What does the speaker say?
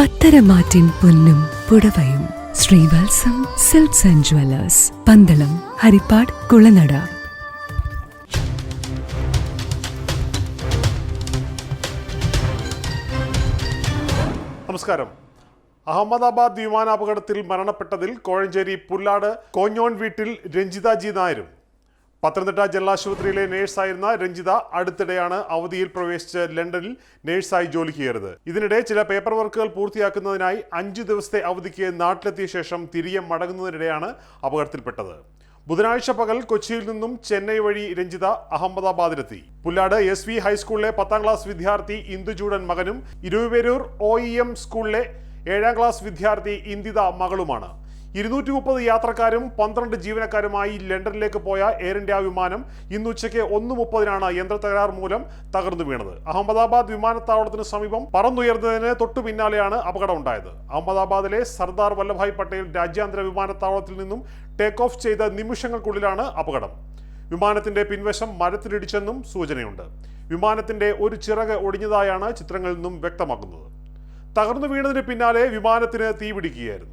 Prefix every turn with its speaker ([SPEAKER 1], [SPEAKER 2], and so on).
[SPEAKER 1] പത്തരമാറ്റിൻ പൊന്നും പുടവയും. Srivatsam silks and jewellers. Pandalam Harippad Kulanada.
[SPEAKER 2] നമസ്കാരം. അഹമ്മദാബാദ് വിമാനാപകടത്തിൽ മരണപ്പെട്ടതിൽ കോഴഞ്ചേരി പുല്ലാട് കോഞ്ഞോൺ വീട്ടിൽ രഞ്ജിതാജി നായരും. പത്തനംതിട്ട ജലാശുപത്രിയിലെ നേഴ്സായിരുന്ന രഞ്ജിത അടുത്തിടെയാണ് അവധിയിൽ പ്രവേശിച്ച് ലണ്ടനിൽ നേഴ്സായി ജോലി കയറിയത്. ഇതിനിടെ ചില പേപ്പർ വർക്കുകൾ പൂർത്തിയാക്കുന്നതിനായി അഞ്ചു ദിവസത്തെ അവധിക്ക് നാട്ടിലെത്തിയ ശേഷം തിരികെ മടങ്ങുന്നതിനിടെയാണ് അപകടത്തിൽപ്പെട്ടത്. ബുധനാഴ്ച പകൽ കൊച്ചിയിൽ നിന്നും ചെന്നൈ വഴി രഞ്ജിത അഹമ്മദാബാദിലെത്തി. പുല്ലാട് എസ് വി ഹൈസ്കൂളിലെ പത്താം ക്ലാസ് വിദ്യാർത്ഥി ഇന്ദുചൂടൻ മകനും ഇരുവേരൂർ ഒ ഇ എം സ്കൂളിലെ ഏഴാം ക്ലാസ് വിദ്യാർത്ഥി ഇന്ദിത മകളുമാണ്. ഇരുന്നൂറ്റി മുപ്പത് യാത്രക്കാരും പന്ത്രണ്ട് ജീവനക്കാരുമായി ലണ്ടനിലേക്ക് പോയ എയർ ഇന്ത്യ വിമാനം ഇന്ന് ഉച്ചയ്ക്ക് ഒന്ന് മുപ്പതിനാണ് യന്ത്ര തകരാർ മൂലം തകർന്നു വീണത്. അഹമ്മദാബാദ് വിമാനത്താവളത്തിന് സമീപം പറന്നുയർന്നതിന് തൊട്ടു പിന്നാലെയാണ് അപകടം ഉണ്ടായത് അഹമ്മദാബാദിലെ സർദാർ വല്ലഭായ് പട്ടേൽ രാജ്യാന്തര വിമാനത്താവളത്തിൽ നിന്നും ടേക്ക് ഓഫ് ചെയ്ത നിമിഷങ്ങൾക്കുള്ളിലാണ് അപകടം. വിമാനത്തിന്റെ പിൻവശം മരത്തിലിടിച്ചെന്നും സൂചനയുണ്ട്. വിമാനത്തിന്റെ ഒരു ചിറക് ഒടിഞ്ഞതായാണ് ചിത്രങ്ങളിൽ നിന്നും വ്യക്തമാക്കുന്നത്. തകർന്നു വീണതിന് പിന്നാലെ വിമാനത്തിന് തീപിടിക്കുകയായിരുന്നു.